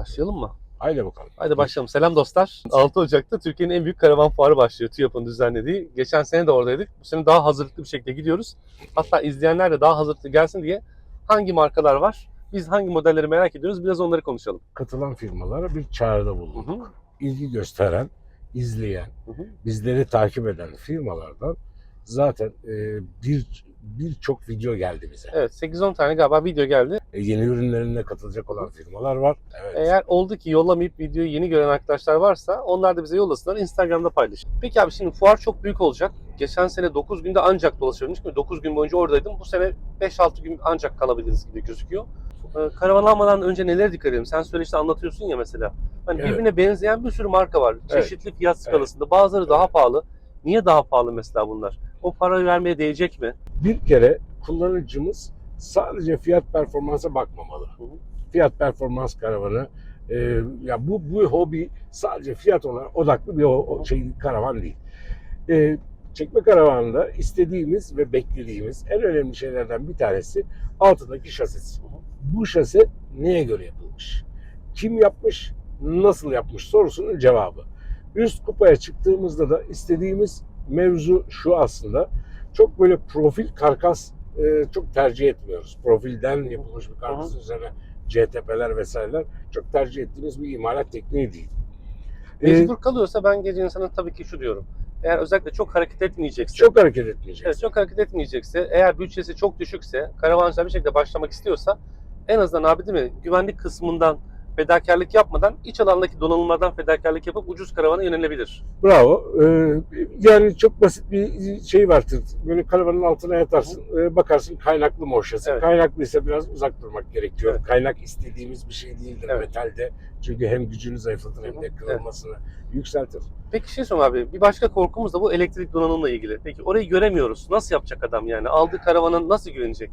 Başlayalım mı? Haydi bakalım. Haydi başlayalım. Selam dostlar. 6 Ocak'ta Türkiye'nin en büyük karavan fuarı başlıyor. TÜYAP'ın düzenlediği. Geçen sene de oradaydık. Bu sene daha hazırlıklı bir şekilde gidiyoruz. Hatta izleyenler de daha hazırlıklı gelsin diye hangi markalar var? Biz hangi modelleri merak ediyoruz? Biraz onları konuşalım. Katılan firmalara bir çağrıda Hı bulunduk. hı. İlgi gösteren, izleyen, Hı hı. bizleri takip eden firmalardan zaten e, bir birçok video geldi bize. Evet 8-10 tane galiba video geldi. E, yeni ürünlerine katılacak olan firmalar var. Evet. Eğer oldu ki yollamayıp videoyu yeni gören arkadaşlar varsa onlar da bize yollasınlar. Instagram'da paylaşın. Peki abi şimdi fuar çok büyük olacak. Geçen sene 9 günde ancak dolaşabilmiş mi? 9 gün boyunca oradaydım. Bu sene 5-6 gün ancak kalabiliriz gibi gözüküyor. Ee, Karavan almadan önce neler dikkat edelim? Sen söyle işte anlatıyorsun ya mesela. Hani Evet. birbirine benzeyen bir sürü marka var. Evet. Çeşitli fiyat skalasında. Bazıları daha pahalı. Niye daha pahalı mesela bunlar? O parayı vermeye değecek mi? Bir kere kullanıcımız sadece fiyat performansa bakmamalı. Fiyat performans karavanı e, ya bu bu hobi sadece fiyat olarak odaklı bir o, o şey karavan değil. E, çekme karavanında istediğimiz ve beklediğimiz en önemli şeylerden bir tanesi altındaki şasisi. Bu şase neye göre yapılmış? Kim yapmış? Nasıl yapmış? Sorusunun cevabı. Üst kupaya çıktığımızda da istediğimiz mevzu şu aslında. Çok böyle profil karkas e, çok tercih etmiyoruz. Profilden yapılmış bir karkasın üzerine CTP'ler vesaireler çok tercih ettiğimiz bir imalat tekniği değil. E, Mecbur kalıyorsa ben gece insana tabii ki şu diyorum. Eğer özellikle çok hareket etmeyecekse, çok hareket etmeyecek. evet, çok hareket etmeyecekse, eğer bütçesi çok düşükse, karavancılar bir şekilde başlamak istiyorsa en azından abi değil mi güvenlik kısmından fedakarlık yapmadan iç alandaki donanımlardan fedakarlık yapıp ucuz karavana yönelebilir. Bravo. Ee, yani çok basit bir şey vardır. Böyle karavanın altına yatarsın, e, bakarsın kaynaklı mı o şasi? Evet. Kaynaklıysa biraz uzak durmak gerekiyor. Evet. Kaynak istediğimiz bir şey değildir Evet. metalde. Çünkü hem gücünü zayıflatır hem de kırılmasını yükseltir. Peki şey sorayım abi, bir başka korkumuz da bu elektrik donanımla ilgili. Peki orayı göremiyoruz. Nasıl yapacak adam yani? Aldığı karavanın nasıl güvenecek?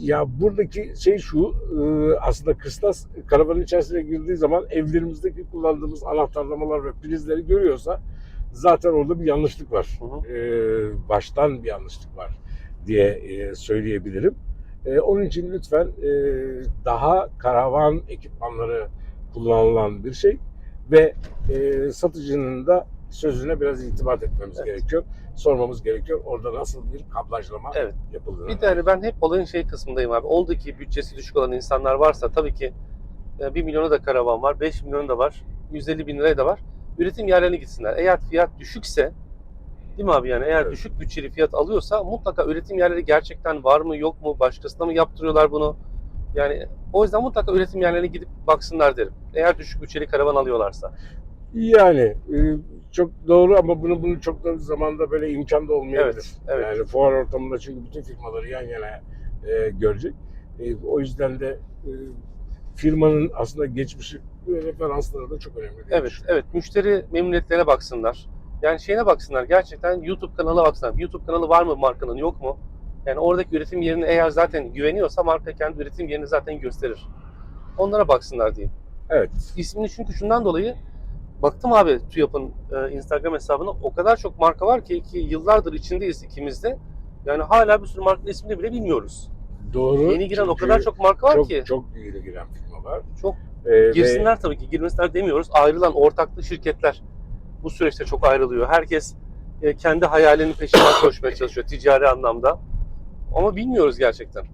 Ya buradaki şey şu, e, aslında kıstas karavanın içerisine girdiği zaman evlerimizdeki kullandığımız anahtarlamalar ve prizleri görüyorsa zaten orada bir yanlışlık var. Hı hı. e, baştan bir yanlışlık var diye e, söyleyebilirim. E, onun için lütfen e, daha karavan ekipmanları kullanılan bir şey ve e, satıcının da sözüne biraz itibat etmemiz Evet. gerekiyor. Sormamız gerekiyor. Orada nasıl bir kablajlama Evet. yapıldığını. Bir de hani ben hep olayın şey kısmındayım abi. Oldu ki bütçesi düşük olan insanlar varsa tabii ki 1 milyona da karavan var, 5 milyona da var, 150 bin liraya da var. Üretim yerlerine gitsinler. Eğer fiyat düşükse Değil mi abi yani eğer Evet. düşük bütçeli fiyat alıyorsa mutlaka üretim yerleri gerçekten var mı yok mu başkasına mı yaptırıyorlar bunu? Yani o yüzden mutlaka üretim yerlerine gidip baksınlar derim. Eğer düşük bütçeli karavan alıyorlarsa. Yani e, çok doğru ama bunu bunu çok da zamanda böyle imkan da olmayabilir. Evet, evet. Yani fuar ortamında çünkü bütün firmaları yan yana e, görecek. E, o yüzden de e, firmanın aslında geçmişi ve referansları da çok önemli. Evet, evet. Müşteri memnuniyetlerine baksınlar. Yani şeyine baksınlar. Gerçekten YouTube kanalı baksınlar. YouTube kanalı var mı markanın yok mu? Yani oradaki üretim yerini eğer zaten güveniyorsa marka kendi üretim yerini zaten gösterir. Onlara baksınlar diyeyim. Evet. İsmini çünkü şundan dolayı baktım abi TÜYAP'ın e, Instagram hesabına o kadar çok marka var ki ki yıllardır içindeyiz ikimiz de. Yani hala bir sürü markanın ismini bile bilmiyoruz. Doğru. Yeni giren o Çünkü kadar çok marka var çok, ki. Çok yeni giren firma var. Çok E, ve Girsinler tabii ki. Girmesinler demiyoruz. Ayrılan ortaklı şirketler bu süreçte çok ayrılıyor. Herkes e, kendi hayalinin peşinden koşmaya çalışıyor ticari anlamda. Ama bilmiyoruz gerçekten.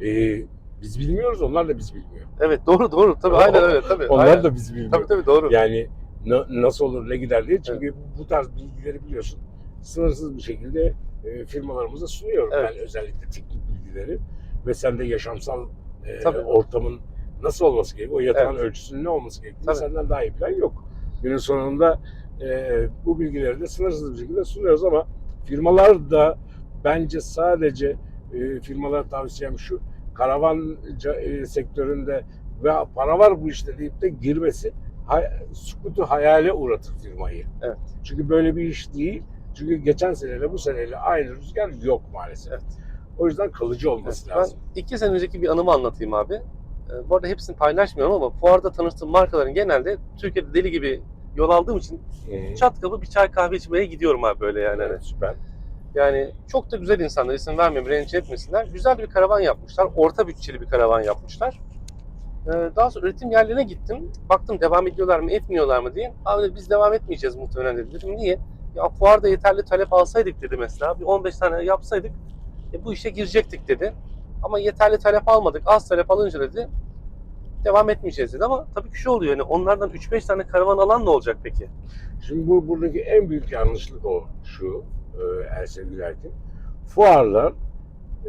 e, biz bilmiyoruz, onlar da biz bilmiyor. Evet doğru doğru. Tabii O- aynen öyle. Tabii, Onlar aynen. da biz bilmiyor. Tabii tabii doğru. Yani na- nasıl olur, ne gider diye. Çünkü bu tarz bilgileri biliyorsun. Sınırsız bir şekilde e, firmalarımıza sunuyorum Evet. ben özellikle teknik bilgileri. Ve sen de yaşamsal e, Tabii. ortamın nasıl olması gerekiyor, o yatağın ölçüsünün ne olması gerektiğini Tabii. senden daha iyi bilen yok. Günün sonunda e, bu bilgileri de sınırsız bir şekilde sunuyoruz ama firmalar da bence sadece e, firmalara tavsiyem şu, karavan e, sektöründe ve para var bu işte deyip de girmesi hay, sukutu hayale uğratır firmayı. Evet. Çünkü böyle bir iş değil. Çünkü geçen seneyle bu seneyle aynı rüzgar yok maalesef. Evet. O yüzden kalıcı olması Ben lazım. iki sene önceki bir anımı anlatayım abi. E, Bu arada hepsini paylaşmıyorum ama fuarda tanıştığım markaların genelde Türkiye'de deli gibi yol aldığım için Hı. çat kapı bir çay kahve içmeye gidiyorum abi böyle yani. Hani Evet, süper. Yani çok da güzel insanlar isim vermeyeyim rencide etmesinler. Güzel bir karavan yapmışlar. Orta bütçeli bir karavan yapmışlar. Ee, Daha sonra üretim yerlerine gittim. Baktım devam ediyorlar mı, etmiyorlar mı diye. Abi dedi, biz devam etmeyeceğiz muhtemelen dedi. Dedim niye? Ya fuarda yeterli talep alsaydık dedi mesela. Bir 15 tane yapsaydık e, bu işe girecektik dedi. Ama yeterli talep almadık. Az talep alınca dedi devam etmeyeceğiz dedi. Ama tabii ki şu oluyor yani onlardan 3-5 tane karavan alan ne olacak peki? Şimdi bu buradaki en büyük yanlışlık o şu e, Ersen Gülerkin. Fuarlar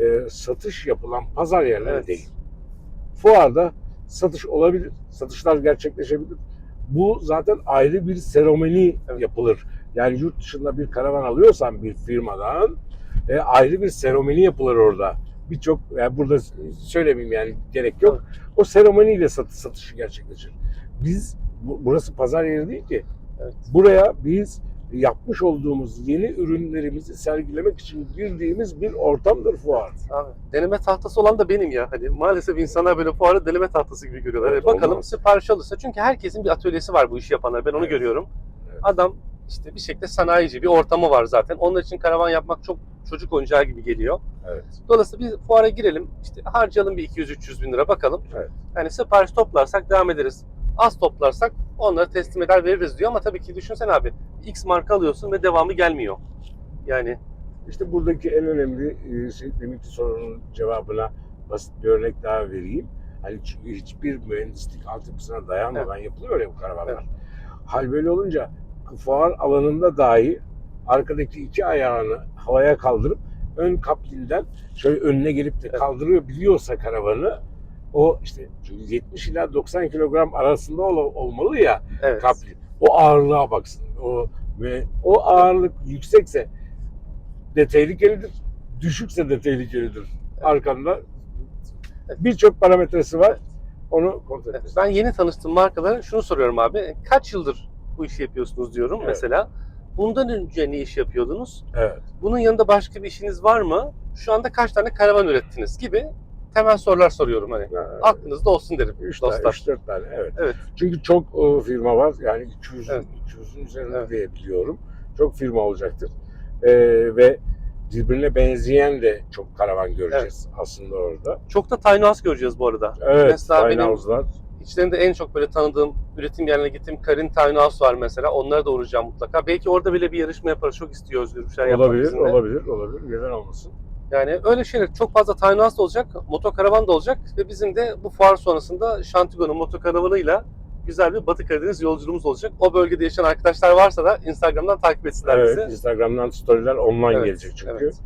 e, satış yapılan pazar yerleri Evet. değil. Fuarda satış olabilir, satışlar gerçekleşebilir. Bu zaten ayrı bir seremoni Evet. yapılır. Yani yurt dışında bir karavan alıyorsan bir firmadan e, ayrı bir seremoni yapılır orada. Birçok yani burada söylemeyeyim yani gerek yok. O seremoniyle satış satışı gerçekleşir. Biz bu- burası pazar yeri değil ki. Evet. Buraya biz yapmış olduğumuz yeni ürünlerimizi sergilemek için girdiğimiz bir ortamdır fuar. Abi, deneme tahtası olan da benim ya. Hani maalesef insanlar böyle fuarı deneme tahtası gibi görüyorlar. Evet, Hani bakalım olmaz. sipariş alırsa. Çünkü herkesin bir atölyesi var bu işi yapanlar. Ben onu Evet. görüyorum. Evet. Adam işte bir şekilde sanayici bir ortamı var zaten. Onun için karavan yapmak çok çocuk oyuncağı gibi geliyor. Evet. Dolayısıyla biz fuara girelim. işte harcayalım bir 200-300 bin lira bakalım. Evet. Yani sipariş toplarsak devam ederiz. Az toplarsak onları teslim eder veririz diyor. Ama tabii ki düşünsen abi X marka alıyorsun ve devamı gelmiyor. Yani İşte buradaki en önemli e, şey, deminki sorunun cevabına basit bir örnek daha vereyim. Hani hiçbir mühendislik altyapısına dayanmadan yapılıyor ya bu karavanlar. Hal böyle olunca fuar alanında dahi arkadaki iki ayağını havaya kaldırıp ön kaplinden şöyle önüne gelip de Evet. kaldırıyor biliyorsa karavanı o işte çünkü 70 ila 90 kilogram arasında ol- olmalı ya evet. kapli. O ağırlığa baksın. O ve o ağırlık yüksekse de tehlikelidir. Düşükse de tehlikelidir. Arkanda birçok parametresi var. Onu kontrol Evet, etmesi. Ben yeni tanıştığım markalara şunu soruyorum abi. Kaç yıldır bu işi yapıyorsunuz diyorum Evet. mesela. Bundan önce ne iş yapıyordunuz? Evet. Bunun yanında başka bir işiniz var mı? Şu anda kaç tane karavan ürettiniz gibi temel sorular soruyorum hani. Aklınızda olsun derim 3 tane, dostlar. 3 4 tane evet. Evet. Çünkü çok e, firma var. Yani 200 Evet. 200'ün üzerinde Evet. diye biliyorum. Çok firma olacaktır. E, ve birbirine benzeyen de çok karavan göreceğiz aslında orada. Çok da tiny house göreceğiz bu arada. Evet. Mesela tiny benim- house'lar. İçlerinde en çok böyle tanıdığım üretim yerine gittiğim Karin Tiny House var mesela. Onlara da uğrayacağım mutlaka. Belki orada bile bir yarışma yaparız. Çok istiyor Özgür bir şeyler yapmak Olabilir, bizimle. olabilir, olabilir. Neden olmasın? Yani öyle şeyler çok fazla tiny house da olacak, motokaravan da olacak ve bizim de bu fuar sonrasında Şantigo'nun motokaravanıyla güzel bir Batı Karadeniz yolculuğumuz olacak. O bölgede yaşayan arkadaşlar varsa da Instagram'dan takip etsinler Evet, bizi. Instagram'dan storyler online Evet, gelecek çünkü. evet.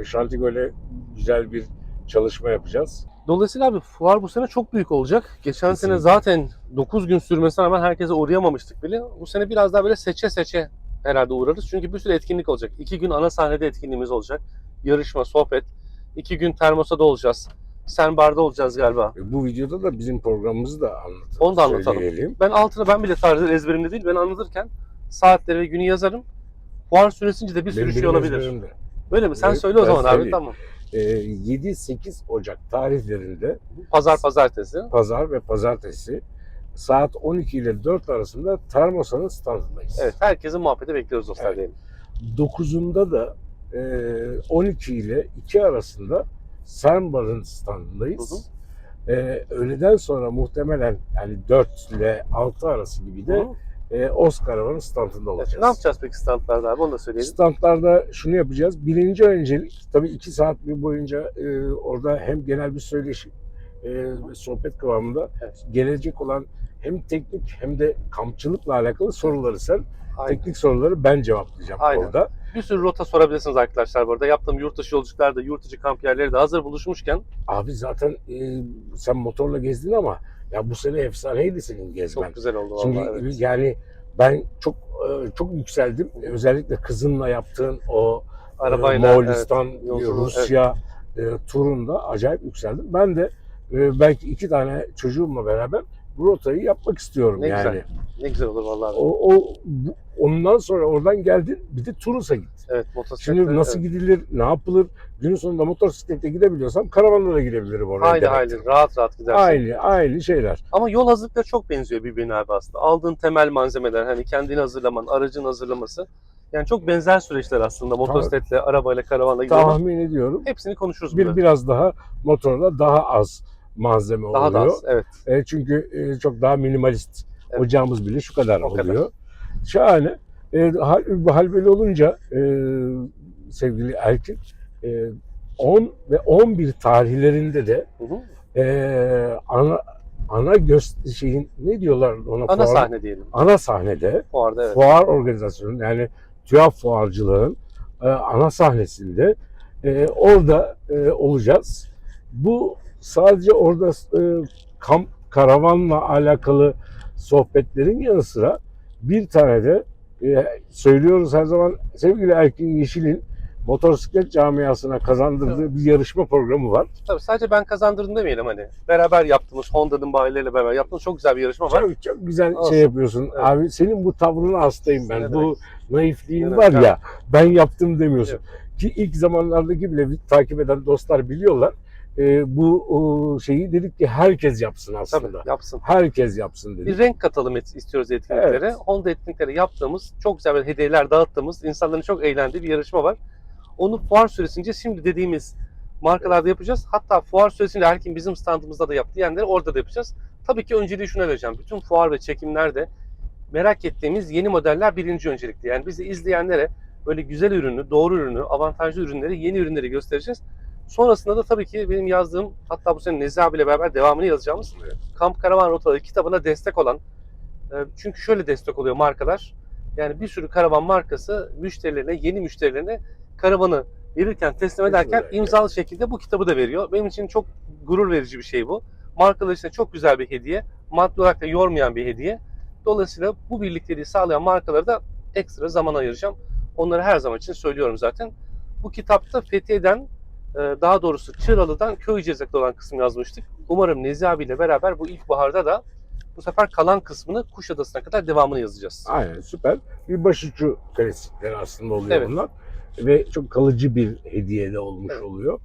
Ee, Şantigo ile güzel bir çalışma yapacağız. Dolayısıyla abi fuar bu sene çok büyük olacak. Geçen sene Kesinlikle. zaten 9 gün sürmesine rağmen herkese uğrayamamıştık bile. Bu sene biraz daha böyle seçe seçe herhalde uğrarız. Çünkü bir sürü etkinlik olacak. 2 gün ana sahnede etkinliğimiz olacak. Yarışma, sohbet. 2 gün Termosa'da olacağız. Sen barda olacağız galiba. E, Bu videoda da bizim programımızı da anlatalım. Onu da anlatalım. söyleyelim. Ben altına ben bile tarihleri ezberimde değil. Ben anlatırken saatleri ve günü yazarım. Fuar süresince de bir sürü şey olabilir. ezberimde. Böyle mi? Sen Evet, söyle o zaman abi. söyleyeyim. Tamam. Ee, 7-8 Ocak tarihlerinde Pazar pazartesi. pazar ve pazartesi saat 12 ile 4 arasında Termosa'nın standındayız. Evet, herkesi muhabbete bekliyoruz dostlar Evet. diyelim. 9'unda da e, 12 ile 2 arasında Sernbar'ın standındayız. E, öğleden sonra muhtemelen yani 4 ile 6 arası gibi de Hı. E, Oscar'ın standında Evet, olacağız. Ne yapacağız peki standlarda abi? Onu da söyleyelim. Standlarda şunu yapacağız. Birinci öncelik tabii 2 saat bir boyunca e, orada hem genel bir söyleşi e, sohbet kıvamında Evet. gelecek olan hem teknik hem de kampçılıkla alakalı soruları sen, Aynen. teknik soruları ben cevaplayacağım Aynen. orada. Bir sürü rota sorabilirsiniz arkadaşlar bu arada. Yaptığım yurt dışı yolculuklarda, yurt dışı kamp yerleri de hazır buluşmuşken Abi zaten e, sen motorla gezdin ama ya bu sene efsaneydi senin gezmen. çok güzel oldu Şimdi vallahi. Evet. yani ben çok e, çok yükseldim. Özellikle kızınla yaptığın o Arabayla, e, Moğolistan, evet, yolculuğu, Rusya e, turunda acayip yükseldim. Ben de belki iki tane çocuğumla beraber bu rotayı yapmak istiyorum Ne yani. güzel. Ne güzel olur vallahi. O, o bu- ondan sonra oradan geldin bir de Tunus'a git. Evet, motosiklet. Şimdi nasıl gidilir, ne yapılır? Günün sonunda motosikletle gidebiliyorsam karavanla da gidebilirim oraya. Haydi haydi rahat rahat gidersin. Aynı, aynı şeyler. Ama yol hazırlıkları çok benziyor birbirine abi aslında. Aldığın temel malzemeler hani kendini hazırlaman, aracın hazırlaması. Yani çok benzer süreçler aslında motosikletle, arabayla, karavanla gidiyorlar. Tahmin ediyorum. Hepsini konuşuruz Bir burada. biraz daha motorla daha az malzeme Daha da oluyor. az. Evet. E, çünkü e, çok daha minimalist. Evet. Ocağımız bile şu kadar O kadar. oluyor. Şahane. E, hal, bu hal böyle olunca e, sevgili Erkin e, 10 ve 11 tarihlerinde de Hı hı. e, ana ana göster şeyin ne diyorlar ona Ana fuar- sahne diyelim. ana sahnede Fuarda evet. fuar organizasyonu yani TÜYAP fuarcılığın e, ana sahnesinde e, orada e, olacağız. Bu sadece orada e, kamp karavanla alakalı sohbetlerin yanı sıra bir tane de e, söylüyoruz her zaman sevgili Erkin Yeşil'in motosiklet camiasına kazandırdığı bir yarışma programı var. Tabii sadece ben kazandırdım demeyelim hani. Beraber yaptığımız Honda'nın bayileriyle beraber yaptığımız çok güzel bir yarışma var. Çok, çok güzel Olsun. şey yapıyorsun. Evet. Abi senin bu tavrına hastayım ben. Ne bu demek? naifliğin Ne var demek? ya ben yaptım demiyorsun. Yok. Ki ilk zamanlardaki bile takip eden dostlar biliyorlar. Ee, bu o, şeyi dedik ki herkes yapsın aslında. Tabii yapsın. Herkes yapsın dedik. Bir renk katalım istiyoruz etkinliklere. Honda etkinlikleri yaptığımız, çok güzel böyle hediyeler dağıttığımız, insanların çok eğlendiği bir yarışma var. Onu fuar süresince şimdi dediğimiz markalarda yapacağız. Hatta fuar süresince Erkin bizim standımızda da yap diyenleri orada da yapacağız. Tabii ki önceliği şuna vereceğim. Bütün fuar ve çekimlerde merak ettiğimiz yeni modeller birinci öncelikli. Yani bizi izleyenlere böyle güzel ürünü, doğru ürünü, avantajlı ürünleri, yeni ürünleri göstereceğiz. Sonrasında da tabii ki benim yazdığım, hatta bu sene Nezih abiyle beraber devamını yazacağımız Kamp Karavan Rotaları kitabına destek olan, e, çünkü şöyle destek oluyor markalar. Yani bir sürü karavan markası müşterilerine, yeni müşterilerine karavanı verirken, teslim ederken imzalı şekilde bu kitabı da veriyor. Benim için çok gurur verici bir şey bu. Markalar için çok güzel bir hediye. Maddi olarak da yormayan bir hediye. Dolayısıyla bu birlikteliği sağlayan markalara da ekstra zaman ayıracağım. Onları her zaman için söylüyorum zaten. Bu kitapta Fethiye'den daha doğrusu Çıralı'dan Köyceğiz'e olan kısmı yazmıştık. Umarım Nezih abiyle beraber bu ilkbaharda da bu sefer kalan kısmını Kuşadası'na kadar devamını yazacağız. Aynen süper. Bir başucu klasikleri aslında oluyor Evet. bunlar. Ve çok kalıcı bir hediye de olmuş Evet. oluyor.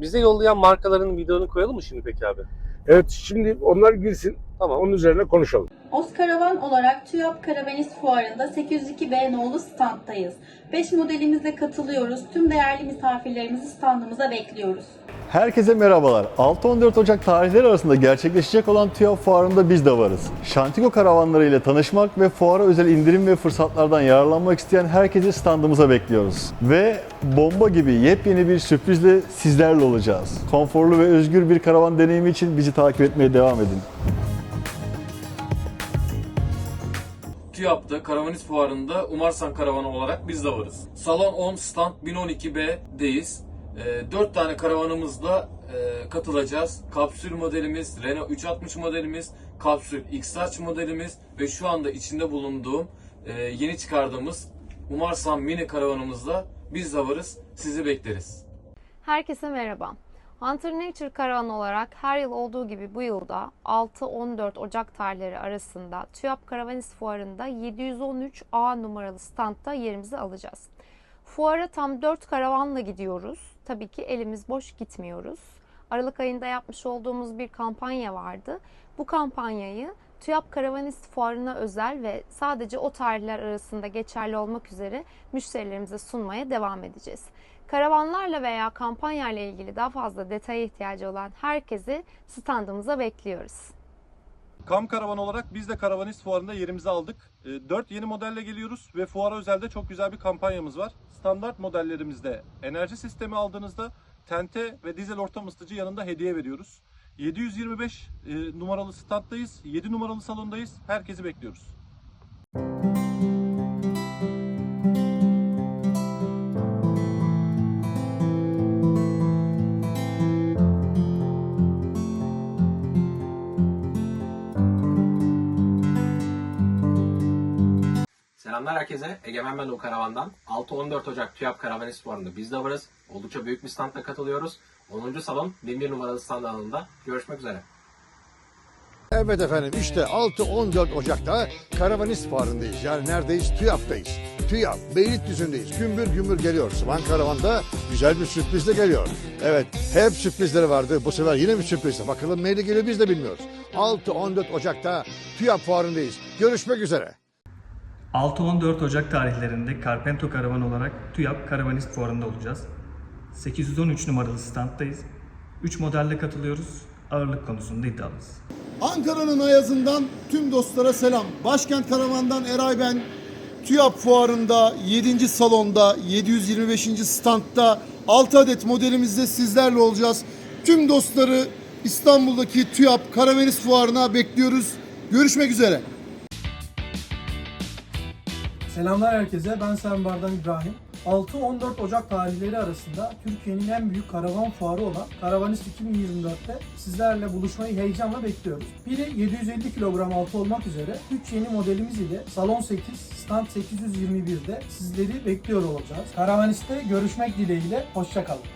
Bize yollayan markaların videonu koyalım mı şimdi peki abi? Evet şimdi onlar girsin. Tamam. Onun üzerine konuşalım. Oskaravan olarak TÜYAP Karavanist Fuarı'nda 802B nolu standtayız. 5 modelimizle katılıyoruz. Tüm değerli misafirlerimizi standımıza bekliyoruz. Herkese merhabalar. 6-14 Ocak tarihleri arasında gerçekleşecek olan TÜYAP Fuarı'nda biz de varız. Şantigo karavanları ile tanışmak ve fuara özel indirim ve fırsatlardan yararlanmak isteyen herkesi standımıza bekliyoruz. Ve bomba gibi yepyeni bir sürprizle sizlerle olacağız. Konforlu ve özgür bir karavan deneyimi için bizi takip etmeye devam edin. TÜYAP'ta Karavanist Fuarı'nda Umarsan Karavanı olarak biz de varız. Salon 10 Stand 1012B'deyiz. 4 tane karavanımızla e, katılacağız. Kapsül modelimiz, Renault 360 modelimiz, Kapsül X-Touch modelimiz ve şu anda içinde bulunduğum e, yeni çıkardığımız Umarsan Mini karavanımızla biz de varız. Sizi bekleriz. Herkese merhaba. Hunter Nature Karavan olarak her yıl olduğu gibi bu yılda 6-14 Ocak tarihleri arasında TÜYAP Karavanist Fuarı'nda 713A numaralı standta yerimizi alacağız. Fuara tam 4 karavanla gidiyoruz. Tabii ki elimiz boş gitmiyoruz. Aralık ayında yapmış olduğumuz bir kampanya vardı. Bu kampanyayı TÜYAP Karavanist Fuarı'na özel ve sadece o tarihler arasında geçerli olmak üzere müşterilerimize sunmaya devam edeceğiz. Karavanlarla veya kampanyayla ilgili daha fazla detaya ihtiyacı olan herkesi standımıza bekliyoruz. Kam Karavan olarak biz de Karavanist Fuarı'nda yerimizi aldık. 4 yeni modelle geliyoruz ve fuara özelde çok güzel bir kampanyamız var. Standart modellerimizde enerji sistemi aldığınızda tente ve dizel ortam ısıtıcı yanında hediye veriyoruz. 725 e, numaralı standdayız, 7 numaralı salondayız. Herkesi bekliyoruz. Selamlar herkese. Egemen ben karavandan. 6-14 Ocak TÜYAP Karavanist Fuarı'nda biz de varız. Oldukça büyük bir standla katılıyoruz. 10. salon 1001 numaralı stand alanında. Görüşmek üzere. Evet efendim işte 6-14 Ocak'ta Karavanist Fuarı'ndayız. Yani neredeyiz? TÜYAP'tayız. TÜYAP, Beylikdüzü'ndeyiz. Gümbür gümbür geliyor. Sıvan Karavan'da güzel bir sürprizle geliyor. Evet, hep sürprizleri vardı. Bu sefer yine bir sürprizle. Bakalım neyle geliyor biz de bilmiyoruz. 6-14 Ocak'ta TÜYAP Fuarı'ndayız. Görüşmek üzere. 6-14 Ocak tarihlerinde Carpento Karavan olarak TÜYAP Karavanist Fuarı'nda olacağız. 813 numaralı standdayız. 3 modelle katılıyoruz. ağırlık konusunda iddialıyız. Ankara'nın Ayazı'ndan tüm dostlara selam. Başkent Karavan'dan Eray ben. TÜYAP fuarında 7. salonda 725. standta 6 adet modelimizde sizlerle olacağız. Tüm dostları İstanbul'daki TÜYAP Karavanist fuarına bekliyoruz. Görüşmek üzere. Selamlar herkese. Ben Sembar'dan İbrahim. 6-14 Ocak tarihleri arasında Türkiye'nin en büyük karavan fuarı olan Karavanist 2024'te sizlerle buluşmayı heyecanla bekliyoruz. Biri 750 kilogram altı olmak üzere 3 yeni modelimiz ile Salon 8, Stand 821'de sizleri bekliyor olacağız. Karavanist'te görüşmek dileğiyle. Hoşçakalın.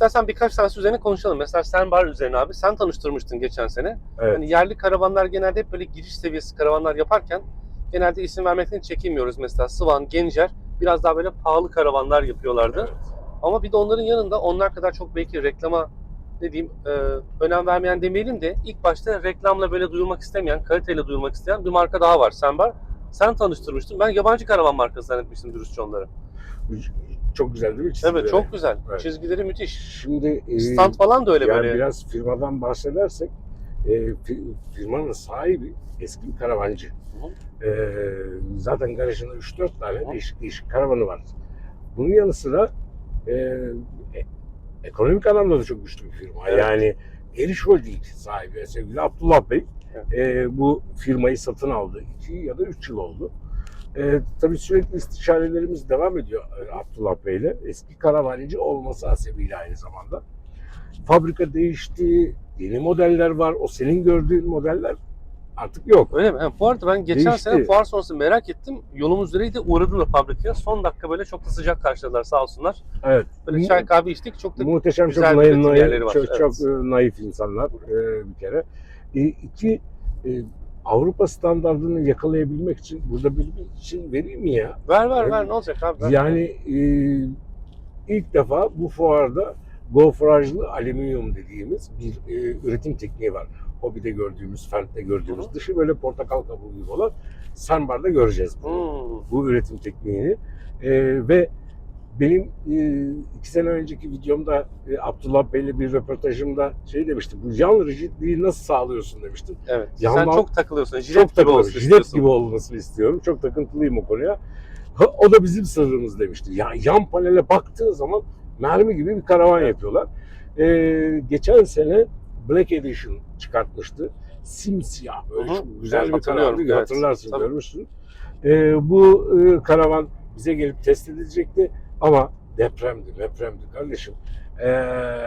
İstersen birkaç tanesi üzerine konuşalım. Mesela sen bar üzerine abi sen tanıştırmıştın geçen sene. Evet. Hani yerli karavanlar genelde hep böyle giriş seviyesi karavanlar yaparken genelde isim vermekten çekinmiyoruz. Mesela Swan, Gencer biraz daha böyle pahalı karavanlar yapıyorlardı. Ama bir de onların yanında onlar kadar çok belki reklama ne diyeyim e, önem vermeyen demeyelim de ilk başta reklamla böyle duyulmak istemeyen, kaliteyle duyulmak isteyen bir marka daha var. Senbar. Sen tanıştırmıştın. Ben yabancı karavan markası zannetmiştim dürüstçe onları. Çok güzel değil mi? çizgileri? Evet çok güzel. Evet. Çizgileri müthiş. Şimdi e, Stand falan da öyle yani böyle. biraz firmadan bahsedersek e, fi- firmanın sahibi eski bir karavancı. E, zaten garajında 3-4 tane değişik değişik karavanı var. Bunun yanı sıra e, e- ekonomik anlamda da çok güçlü bir firma. Evet. Yani Eriş Holding sahibi sevgili Abdullah Bey e, bu firmayı satın aldı. 2 ya da 3 yıl oldu. E, tabii sürekli istişarelerimiz devam ediyor e, Abdullah Bey'le. Eski karavancı olması hasebiyle aynı zamanda. Fabrika değişti, yeni modeller var. O senin gördüğün modeller artık yok. Öyle mi? Bu arada ben geçen Değişti. sene fuar sonrası merak ettim. Yolumuz üzereydi. Uğradım da fabrikaya. Son dakika böyle çok da sıcak karşıladılar sağ olsunlar. Evet. Böyle çay kahve içtik. Çok da Muhteşem çok güzel bir naif, naif, var. çok, Evet. çok naif insanlar e, bir kere. E, iki e, Avrupa standartını yakalayabilmek için burada bir için vereyim mi ya? Ver ver ver ne olacak abi? Ver. Yani e, ilk defa bu fuarda gofrajlı alüminyum dediğimiz bir e, üretim tekniği var. Hobide gördüğümüz, Fendt'te gördüğümüz, Hı hı. dışı böyle portakal kabuğu gibi olan Sanbar'da göreceğiz bunu Hmm. bu üretim tekniğini. Ee, ve benim e, iki sene önceki videomda e, Abdullah Bey'le bir röportajımda şey demiştim. Bu yan rigidliği nasıl sağlıyorsun demiştim. Evet. Yandan- Sen çok takılıyorsun. Jilet Çok gibi takılıyorum. olsun Jilet gibi olmasını istiyorum. Çok takıntılıyım o konuya. Ha, o da bizim sırrımız demişti. Ya yan panele baktığın zaman mermi gibi bir karavan yapıyorlar. Ee, geçen sene Black Edition çıkartmıştı. Simsiyah böyle Hı çok güzel Evet, bir karavandı. Evet, Hatırlarsın, tabii. görmüşsün. Ee, bu e, karavan bize gelip test edilecekti ama depremdi, depremdi kardeşim. Ee,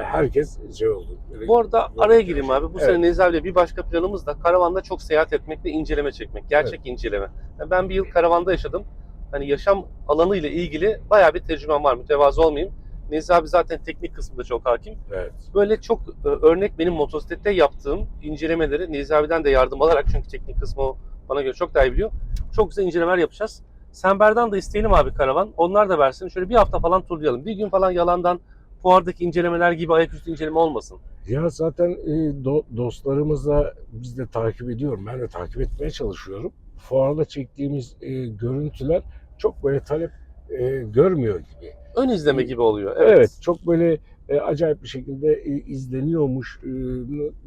herkes şey oldu. Böyle- Bu arada araya gireyim abi. Bu Evet. sene Nezav'le bir başka planımız da karavanda çok seyahat etmek ve inceleme çekmek. Gerçek inceleme. Yani ben bir yıl karavanda yaşadım. Hani yaşam alanı ile ilgili bayağı bir tecrübem var. Mütevazı olmayayım. Nezih abi zaten teknik kısmında çok hakim. Evet. Böyle çok e, örnek benim motosiklette yaptığım incelemeleri Nezih abiden de yardım alarak çünkü teknik kısmı o bana göre çok daha iyi biliyor. Çok güzel incelemeler yapacağız. Sember'den da isteyelim abi karavan. Onlar da versin. Şöyle bir hafta falan turlayalım. Bir gün falan yalandan fuardaki incelemeler gibi ayaküstü inceleme olmasın. Ya zaten e, do- dostlarımızla biz de takip ediyorum. Ben de takip etmeye çalışıyorum. Fuarda çektiğimiz e, görüntüler çok böyle talep e, görmüyor gibi. Ön izleme gibi oluyor. Evet, Evet. çok böyle e, acayip bir şekilde e, izleniyormuş e,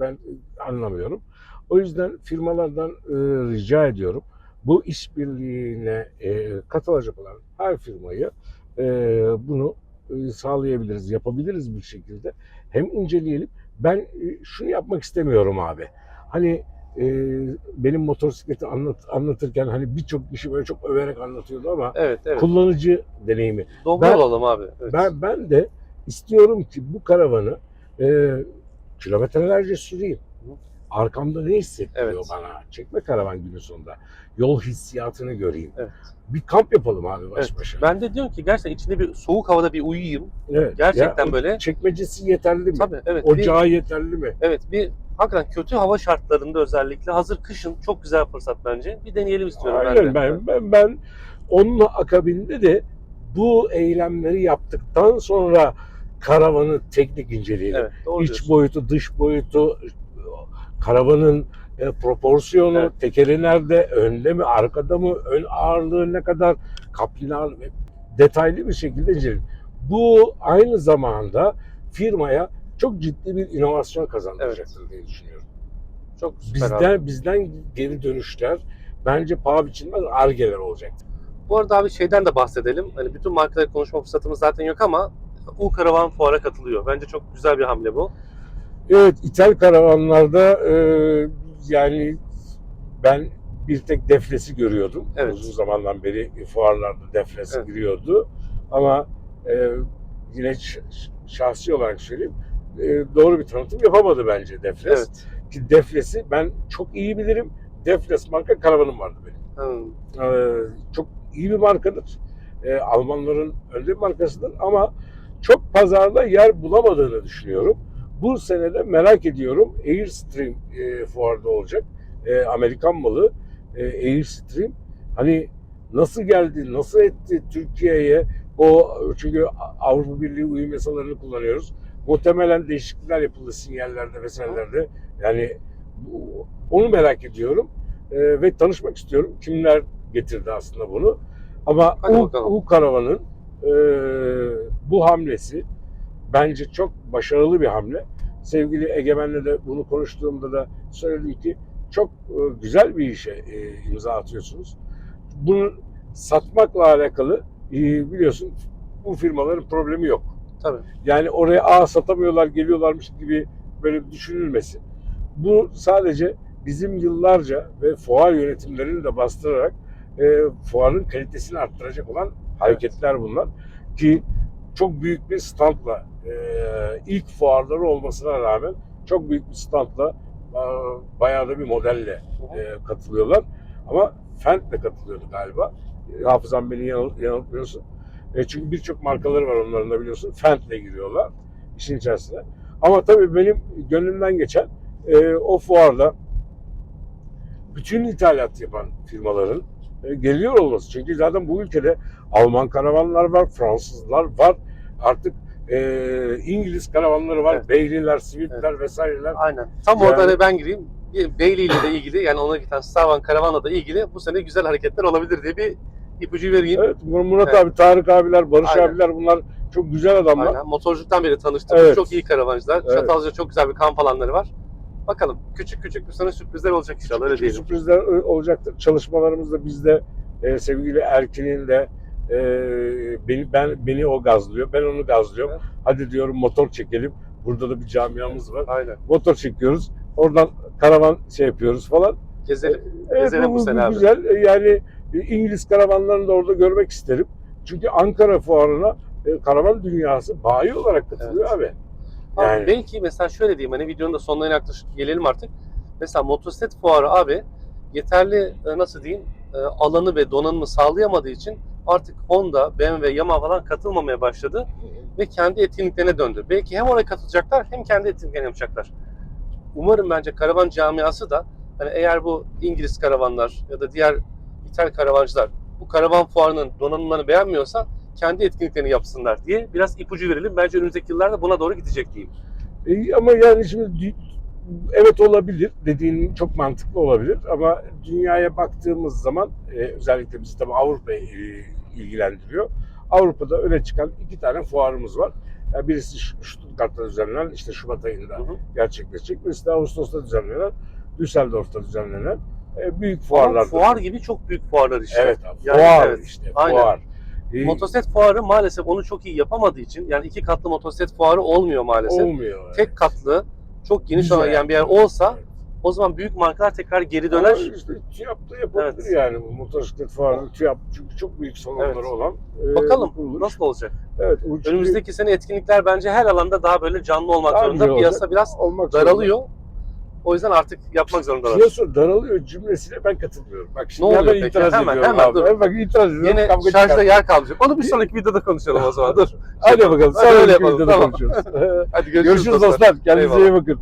ben e, anlamıyorum. O yüzden firmalardan e, rica ediyorum. Bu işbirliğine e, katılacak olan her firmayı e, bunu e, sağlayabiliriz, yapabiliriz bir şekilde. Hem inceleyelim. Ben e, şunu yapmak istemiyorum abi. Hani e, benim motosikleti anlat, anlatırken hani birçok kişi böyle çok överek anlatıyordu ama Evet, evet. kullanıcı deneyimi. Dobra Ben- olalım abi. Evet. Ben ben de istiyorum ki bu karavanı e, kilometrelerce süreyim. Arkamda ne hissettiriyor Evet. bana? Çekme karavan günü sonunda. Yol hissiyatını göreyim. Evet. Bir kamp yapalım abi baş Evet. başa. Ben de diyorum ki gerçekten içinde bir soğuk havada bir uyuyayım. Evet. Gerçekten Ya, böyle. Çekmecesi yeterli mi? Tabii evet. Bir, Ocağı yeterli mi? evet bir hakikaten kötü hava şartlarında özellikle hazır kışın çok güzel fırsat bence. Bir deneyelim istiyorum ben Aynen de. ben, ben, ben onun akabinde de bu eylemleri yaptıktan sonra karavanı teknik inceleyelim. Evet, İç diyorsun. boyutu, dış boyutu, karavanın e, proporsiyonu, Evet. tekeri nerede, önde mi, arkada mı, ön ağırlığı ne kadar, kaplinar detaylı bir şekilde inceleyelim. Bu aynı zamanda firmaya çok ciddi bir inovasyon kazandıracaktır diye düşünüyorum. Çok süper abi. Bizden bizden geri dönüşler bence paha biçilmez argeler olacaktır. Bu arada abi şeyden de bahsedelim. Hani bütün markaları konuşma fırsatımız zaten yok ama U Karavan Fuar'a katılıyor. Bence çok güzel bir hamle bu. Evet, ithal karavanlarda e, yani ben bir tek deflesi görüyordum. Evet. Uzun zamandan beri fuarlarda defles Evet. giriyordu. Ama e, yine şahsi olarak söyleyeyim, e, doğru bir tanıtım yapamadı bence defles. Evet. Ki deflesi ben çok iyi bilirim. Defles marka karavanım vardı benim. Hmm. Ee, çok iyi bir markadır. Ee, Almanların önde bir markasıdır ama çok pazarda yer bulamadığını düşünüyorum. Bu senede merak ediyorum Airstream e, fuarda olacak. E, Amerikan malı e, Airstream. Hani nasıl geldi, nasıl etti Türkiye'ye o çünkü Avrupa Birliği uyum yasalarını kullanıyoruz. Muhtemelen değişiklikler yapıldı sinyallerde vesairelerde. Yani bu- onu merak ediyorum. Ee, ve tanışmak istiyorum. Kimler getirdi aslında bunu. Ama Hadi U, bakalım. U Karavan'ın e, bu hamlesi bence çok başarılı bir hamle. Sevgili Egemen'le de bunu konuştuğumda da söyledim ki çok e, güzel bir işe e, imza atıyorsunuz. Bunu satmakla alakalı e, biliyorsun bu firmaların problemi yok. Tabii. Yani oraya A satamıyorlar geliyorlarmış gibi böyle düşünülmesin. Bu sadece bizim yıllarca ve fuar yönetimlerini de bastırarak e, fuarın kalitesini arttıracak olan hareketler bunlar. Ki çok büyük bir standla e, ilk fuarları olmasına rağmen çok büyük bir standla e, bayağı da bir modelle e, katılıyorlar. Ama Fendt de katılıyordu galiba. E, hafızam beni yanıl- yanıltmıyorsun. E, çünkü birçok markaları var onların da biliyorsun. Fendt'le giriyorlar işin içerisine. Ama tabii benim gönlümden geçen e, o fuarda bütün ithalat yapan firmaların e, geliyor olması. Çünkü zaten bu ülkede Alman karavanlar var, Fransızlar var. Artık e, İngiliz karavanları var. Evet. Beyliler, Sivitler vesaireler. Aynen. Tam Yani- orada ben gireyim. Bailey ile de ilgili yani ona giden Starvan Karavan'la da ilgili bu sene güzel hareketler olabilir diye bir ipucu vereyim. Evet, Murat Evet. abi, Tarık abiler, Barış Aynen. abiler bunlar çok güzel adamlar. Aynen. Motorculuktan beri tanıştık. Evet. Çok iyi karavancılar. Evet. Çatalca'da çok güzel bir kamp alanları var. Bakalım küçük küçük bir sana sürprizler olacak inşallah öyle diyelim. sürprizler e, olacaktır. Çalışmalarımızda bizde e, sevgili Erkin'in de e, beni ben beni o gazlıyor. Ben onu gazlıyorum. Evet. Hadi diyorum motor çekelim. Burada da bir camiamız var. Aynen. Motor çekiyoruz. Oradan karavan şey yapıyoruz falan. Gezelim. Evet, Gezelim bu sene abi. güzel. E, Yani e, İngiliz karavanlarını da orada görmek isterim. Çünkü Ankara fuarına e, karavan dünyası bayi olarak katılıyor abi. Abi Yani- belki mesela şöyle diyeyim hani videonun da sonuna yaklaşık gelelim artık. Mesela motosiklet fuarı abi yeterli e, nasıl diyeyim e, alanı ve donanımı sağlayamadığı için artık Honda, BMW, Yamaha falan katılmamaya başladı ve kendi etkinliklerine döndü. Belki hem oraya katılacaklar hem kendi etkinliklerini yapacaklar. Umarım bence karavan camiası da hani eğer bu İngiliz karavanlar ya da diğer İthal karavancılar bu karavan fuarının donanımlarını beğenmiyorsa kendi etkinliklerini yapsınlar diye biraz ipucu verelim. Bence önümüzdeki yıllarda buna doğru gidecek diyeyim. E, ama yani şimdi evet olabilir dediğin çok mantıklı olabilir ama dünyaya baktığımız zaman e, özellikle bizi tabii Avrupa e, ilgilendiriyor. Avrupa'da öne çıkan iki tane fuarımız var. Yani birisi Stuttgart'ta düzenlenen işte Şubat ayında Hı hı. gerçekleşecek. Birisi de Ağustos'ta düzenlenen Düsseldorf'ta düzenlenen e, büyük fuarlar. fuar gibi çok büyük fuarlar işte. Evet abi, Yani fuar evet, işte aynen. fuar. E, Motosiklet fuarı maalesef onu çok iyi yapamadığı için yani iki katlı motosiklet fuarı olmuyor maalesef. olmuyor. Tek katlı çok geniş olan bir yer olsa o zaman büyük markalar tekrar geri döner. Ama işte TÜYAP'ta yapabilir Evet. yani bu motosiklet fuarı TÜYAP çünkü çok büyük salonları Evet. olan e, Bakalım kuruluş. nasıl olacak? Evet, çünkü Önümüzdeki sene etkinlikler bence her alanda daha böyle canlı olmak daha zorunda. Piyasa olacak. biraz olmak zorunda. daralıyor. O yüzden artık yapmak zorundalar. Piyasa daralıyor cümlesine ben katılmıyorum. Bak şimdi Ne oluyor hemen peki? itiraz Hemen, ediyorum hemen abi. dur. Hemen bak itiraz ediyorum. Yine kavga şarjda çıkar. yer kalmayacak. Onu bir sonraki videoda konuşalım o zaman. Dur. Hadi bakalım. Hadi öyle yapalım, tamam. Hadi görüşürüz, Görüşürüz dostlar. Kendinize Eyvallah. iyi bakın.